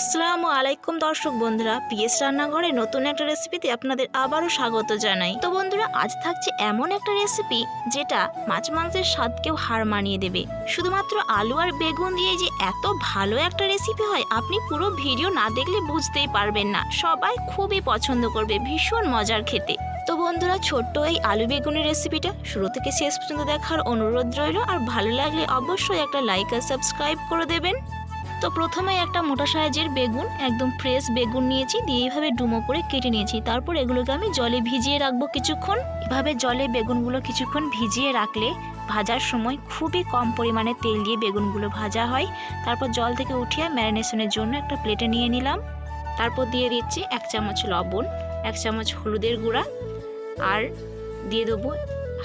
আসসালামু আলাইকুম দর্শক বন্ধুরা পিএস রান্নাঘরে নতুন একটা রেসিপিতে আপনাদের আবারও স্বাগত জানাই। তো বন্ধুরা, আজ থাকছে এমন একটা রেসিপি যেটা মাছ মাংসের স্বাদকেও হার মানিয়ে দেবে। শুধুমাত্র আলু আর বেগুন দিয়ে যে এত ভালো একটা রেসিপি হয়, আপনি পুরো ভিডিও না দেখলে বুঝতেই পারবেন না। সবাই খুবই পছন্দ করবে, ভীষণ মজার খেতে। তো বন্ধুরা, ছোট্ট এই আলু বেগুনের রেসিপিটা শুরু থেকে শেষ পর্যন্ত দেখার অনুরোধ রইল। আর ভালো লাগলে অবশ্যই একটা লাইক আর সাবস্ক্রাইব করে দেবেন। তো প্রথমে একটা মোটা সাইজের বেগুন, একদম ফ্রেশ বেগুন নিয়েছি, দিয়ে এইভাবে ডুমো করে কেটে নিয়েছি। তারপর এগুলোকে আমি জলে ভিজিয়ে রাখব কিছুক্ষণ। এভাবে জলে বেগুনগুলো কিছুক্ষণ ভিজিয়ে রাখলে ভাজার সময় খুবই কম পরিমাণে তেল দিয়ে বেগুনগুলো ভাজা হয়। তারপর জল থেকে উঠিয়ে ম্যারিনেশনের জন্য একটা প্লেটে নিয়ে নিলাম। তারপর দিয়ে দিচ্ছি এক চামচ লবণ, এক চামচ হলুদের গুঁড়া, আর দিয়ে দেবো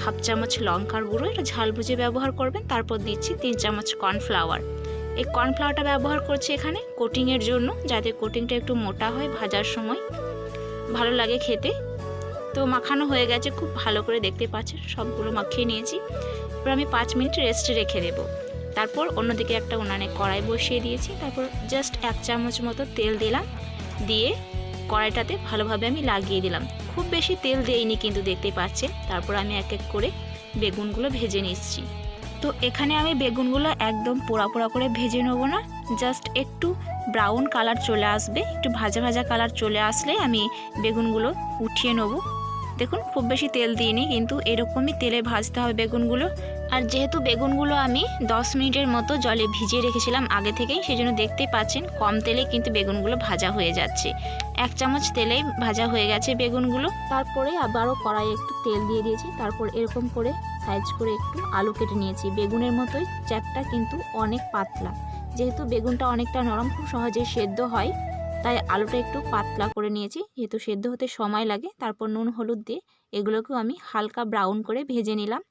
হাফ চামচ লঙ্কার গুঁড়ো। এটা ঝাল বুঝে ব্যবহার করবেন, তারপর দিচ্ছি তিন চামচ কর্নফ্লাওয়ার। এই কর্নফ্লাওয়ারটা ব্যবহার করছি এখানে কোটিংয়ের জন্য, যাতে কোটিংটা একটু মোটা হয় ভাজার সময়। ভালো লাগে খেতে। তো মাখানো হয়ে গেছে, খুব ভালো করে দেখতে পাচ্ছেন, সবগুলো মাখিয়ে নিয়েছি। এবার আমি পাঁচ মিনিট রেস্টে রেখে দেবো। তারপর অন্যদিকে একটা উনানে কড়াই বসিয়ে দিয়েছি, তারপর জাস্ট এক চামচ মতো তেল দিলাম। দিয়ে কড়াইটাতে ভালোভাবে আমি লাগিয়ে দিলাম। খুব বেশি তেল দেইনি কিন্তু দেখতে পাচ্ছেন। তারপর আমি এক এক করে বেগুনগুলো ভেজে নিচ্ছি। তো এখানে আমি বেগুনগুলো একদম পোড়া পোড়া করে ভেজে নেব না। জাস্ট একটু ব্রাউন কালার চলে আসবে। একটু ভাজা ভাজা কালার চলে আসলে আমি বেগুনগুলো উঠিয়ে নেব। দেখুন, খুব বেশি তেল দিইনি, কিন্তু এরকমই তেলে ভাজতে হবে বেগুনগুলো। আর যেহেতু বেগুনগুলো আমি 10 মিনিটের মতো জলে ভিজিয়ে রেখেছিলাম আগে থেকেই, সেজন্য দেখতেই পাচ্ছেন কম তেলে কিন্তু বেগুনগুলো ভাজা হয়ে যাচ্ছে। এক চামচ তেলে ভাজা হয়ে গেছে বেগুনগুলো। তারপরে আবারও কড়াই একটু তেল দিয়ে দিয়েছি। তারপর এরকম করে সাইজ করে একটু আলু কেটে নিয়েছি। বেগুনের মতোই, চ্যাপটা কিন্তু অনেক পাতলা। যেহেতু বেগুনটা অনেকটা নরম, খুব সহজে সেদ্ধ হয়, তাই আলুটা একটু পাতলা করে নিয়েছি। যেহেতু সেদ্ধ হতে সময় লাগে, তারপর নুন, হলুদ দিয়ে এগুলোকেও আমি হালকা ব্রাউন করে ভেজে নিলাম।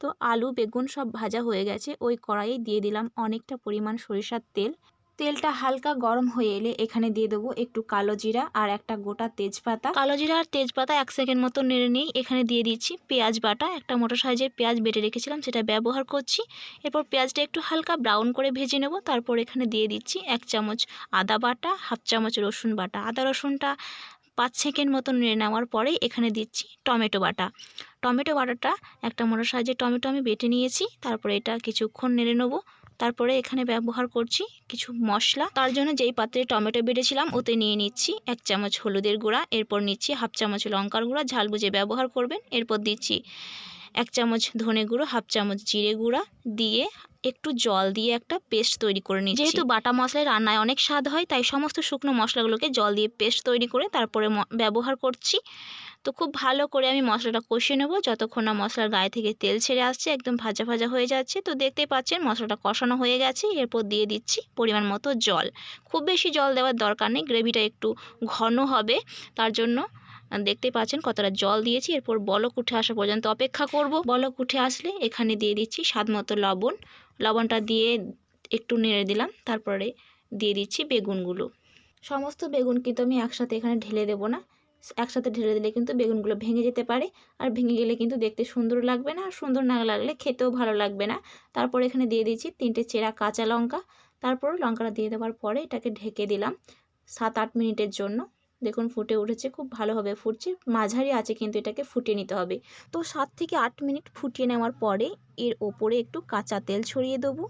তো আলু, বেগুন সব ভাজা হয়ে গেছে। ওই কড়াইয়ে দিয়ে দিলাম অনেকটা পরিমাণ সরিষার তেল। তেলটা হালকা গরম হয়ে এলে এখানে দিয়ে দেবো একটু কালো জিরা আর একটা গোটা তেজপাতা। কালো জিরা আর তেজপাতা এক সেকেন্ড মতো নেড়ে নিয়ে এখানে দিয়ে দিচ্ছি পেঁয়াজ বাটা। একটা মোটর সাইজের পেঁয়াজ বেটে রেখেছিলাম, সেটা ব্যবহার করছি। এরপর পেঁয়াজটা একটু হালকা ব্রাউন করে ভেজে নেব। তারপর এখানে দিয়ে দিচ্ছি এক চামচ আদা বাটা, হাফ চামচ রসুন বাটা। আদা রসুনটা পাঁচ সেকেন্ড মতো নেড়ে নেওয়ার পরে এখানে দিচ্ছি টমেটো বাটা। টমেটো বাটাটা একটা মোটর সাইজের টমেটো আমি বেটে নিয়েছি। তারপরে এটা কিছুক্ষণ নেড়ে নেব। তারপরে এখানে ব্যবহার করছি কিছু মশলা। তার জন্য যেই পাত্রে টমেটো বেটেছিলাম, ওতে নিয়ে নিচ্ছি এক চামচ হলুদের গুঁড়া, এরপর নিচ্ছি হাফ চামচ লঙ্কার গুঁড়া, ঝাল বুঝে ব্যবহার করবেন। এরপর দিচ্ছি এক চামচ ধনে গুঁড়ো, হাফ চামচ জিরে গুঁড়া দিয়ে একটু জল দিয়ে একটা পেস্ট তৈরি করে নিচ্ছি। যেহেতু বাটা মশলায় রান্নায় অনেক স্বাদ হয়, তাই সমস্ত শুকনো মশলাগুলোকে জল দিয়ে পেস্ট তৈরি করে তারপরে ব্যবহার করছি। তো খুব ভালো করে আমি মশলাটা কষিয়ে নেব। যতক্ষণ না মশলার গায়ে থেকে তেল ছেড়ে আসছে, একদম ভাজা ভাজা হয়ে যাচ্ছে। তো দেখতেই পাচ্ছেন মশলাটা কষানো হয়ে গেছে। এরপর দিয়ে দিচ্ছি পরিমাণ মতো জল। খুব বেশি জল দেওয়ার দরকার নেই, গ্রেভিটা একটু ঘন হবে। তার জন্য দেখতে পাচ্ছেন কতটা জল দিয়েছি। এরপর বলক উঠে আসা পর্যন্ত অপেক্ষা করব। বলক উঠে আসলে এখানে দিয়ে দিচ্ছি স্বাদ মতো লবণ। লবণটা দিয়ে একটু নেড়ে দিলাম। তারপরে দিয়ে দিচ্ছি বেগুনগুলো। সমস্ত বেগুন কিন্তু আমি একসাথে এখানে ঢেলে দেবো না। একসাথে ঢেলে দিলে কিন্তু বেগুনগুলো ভেঙে যেতে পারে। আর ভেঙে গেলে কিন্তু দেখতে সুন্দর লাগবে না, আর সুন্দর না লাগলে খেতেও ভালো লাগবে না। তারপর এখানে দিয়ে দিচ্ছি তিনটে চেরা কাঁচা লঙ্কা। তারপর লঙ্কাটা দিয়ে দেওয়ার পরে এটাকে ঢেকে দিলাম সাত আট মিনিটের জন্য। দেখুন ফুটে উঠেছে, খুব ভালোভাবে ফুটছে। মাঝারি আছে কিন্তু এটাকে ফুটিয়ে নিতে হবে। তো সাত থেকে আট মিনিট ফুটিয়ে নেওয়ার পরে এর ওপরে একটু কাঁচা তেল ছড়িয়ে দেবো।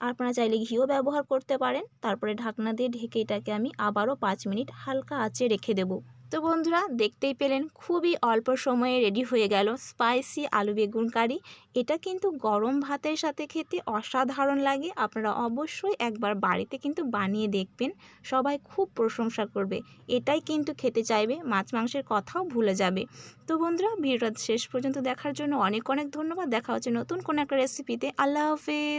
আপনারা চাইলে ঘিও ব্যবহার করতে পারেন। তারপরে ঢাকনা দিয়ে ঢেকে এটাকে আমি আবারও পাঁচ মিনিট হালকা আঁচে রেখে দেবো। তো বন্ধুরা দেখতেই পেলেন খুবই অল্প সময়ে রেডি হয়ে গেল স্পাইসি আলু বেগুন কারি। এটা কিন্তু গরম ভাতের সাথে খেতে অসাধারণ লাগে। আপনারা অবশ্যই একবার বাড়িতে কিন্তু বানিয়ে দেখবেন। সবাই খুব প্রশংসা করবে। এটাই কিন্তু খেতে চাইবে, মাছ মাংসের কথাও ভুলে যাবে। তো বন্ধুরা ভিডিওটা শেষ পর্যন্ত দেখার জন্য অনেক অনেক ধন্যবাদ। দেখা হচ্ছে নতুন কোনো একটা রেসিপিতে আল্লাহ হাফেজ।